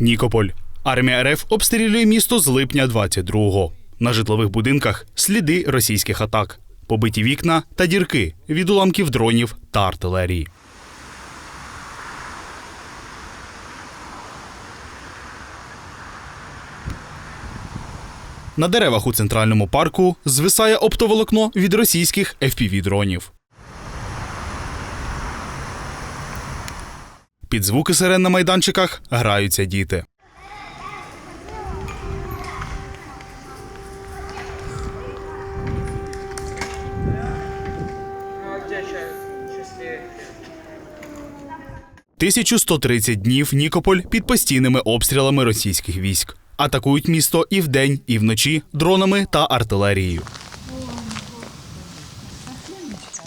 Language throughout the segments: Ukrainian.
Нікополь. Армія РФ обстрілює місто з липня 22-го. На житлових будинках сліди російських атак, побиті вікна та дірки від уламків дронів та артилерії. На деревах у центральному парку звисає оптоволокно від російських FPV-дронів. Під звуки сирен на майданчиках граються діти. «1130 днів Нікополь під постійними обстрілами російських військ. Атакують місто і вдень, і вночі дронами та артилерією.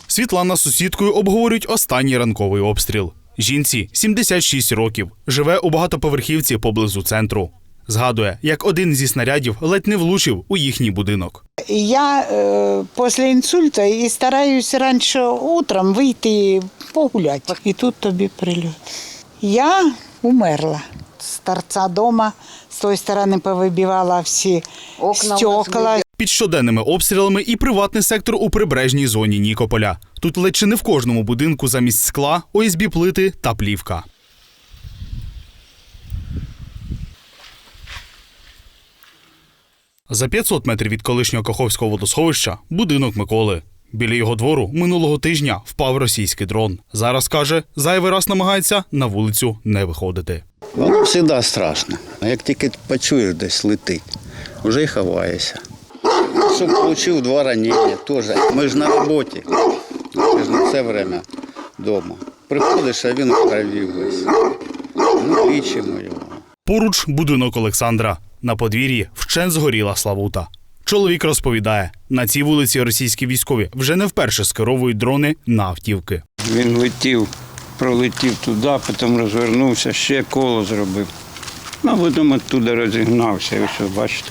Світлана з сусідкою обговорюють останній ранковий обстріл. Жінці 76 років, живе у багатоповерхівці поблизу центру. Згадує, як один зі снарядів ледь не влучив у їхній будинок. Я е, после інсульту і стараюся раніше утром вийти погуляти. І тут тобі прильот. Я умерла з торца дома, з тої сторони повибивала всі Окна у нас стекла. Під щоденними обстрілами і приватний сектор у прибережній зоні Нікополя. Тут ледь чи не в кожному будинку замість скла, ОСБ плити та плівка. За 500 метрів від колишнього Каховського водосховища будинок Миколи. Біля його двору минулого тижня впав російський дрон. Зараз каже, зайвий раз намагається на вулицю не виходити. Воно завжди страшно. А як тільки почуєш десь летить, вже й ховаєшся. Щоб отримав два ранення теж. Ми ж на роботі. Ми ж не все время вдома. Приходиш, а він в крові весь. Ну, лічимо його. Поруч будинок Олександра. На подвір'ї вщен згоріла Славута. Чоловік розповідає, на цій вулиці російські військові вже не вперше скеровують дрони на автівки. Він летів, пролетів туди, потім розвернувся, ще коло зробив. Ну, потім оттуда розігнався, і все, бачите.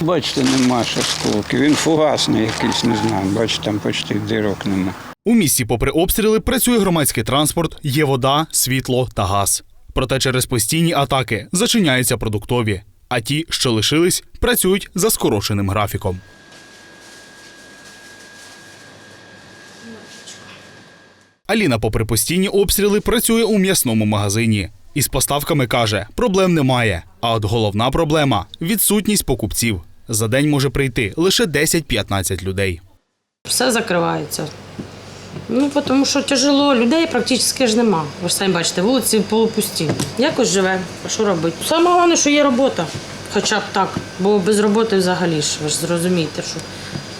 Бачите, нема ще осколків. Він фугасний якийсь, не знаю. Бачите, там почти дирок нема. У місті, попри обстріли, працює громадський транспорт, є вода, світло та газ. Проте через постійні атаки зачиняються продуктові, а ті, що лишились, працюють за скороченим графіком. Аліна, попри постійні обстріли, працює у м'ясному магазині. Із поставками каже, проблем немає. А от головна проблема відсутність покупців. За день може прийти лише 10-15 людей. Все закривається. Ну, тому що тяжело, людей практично ж нема. Ви ж самі бачите, вулиці полупусті. Якось живе, а що робити? Саме головне, що є робота. Хоча б так. Бо без роботи взагалі ж ви ж зрозумієте, що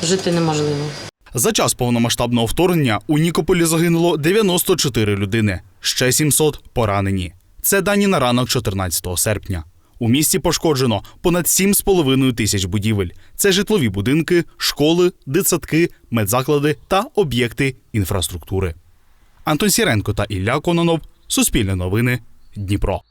жити неможливо. За час повномасштабного вторгнення у Нікополі загинуло 94 людини, ще 700 поранені. Це дані на ранок 14 серпня. У місті пошкоджено понад 7,5 тисяч будівель. Це житлові будинки, школи, дитсадки, медзаклади та об'єкти інфраструктури. Антон Сіренко та Ілля Кононов. Суспільне новини. Дніпро.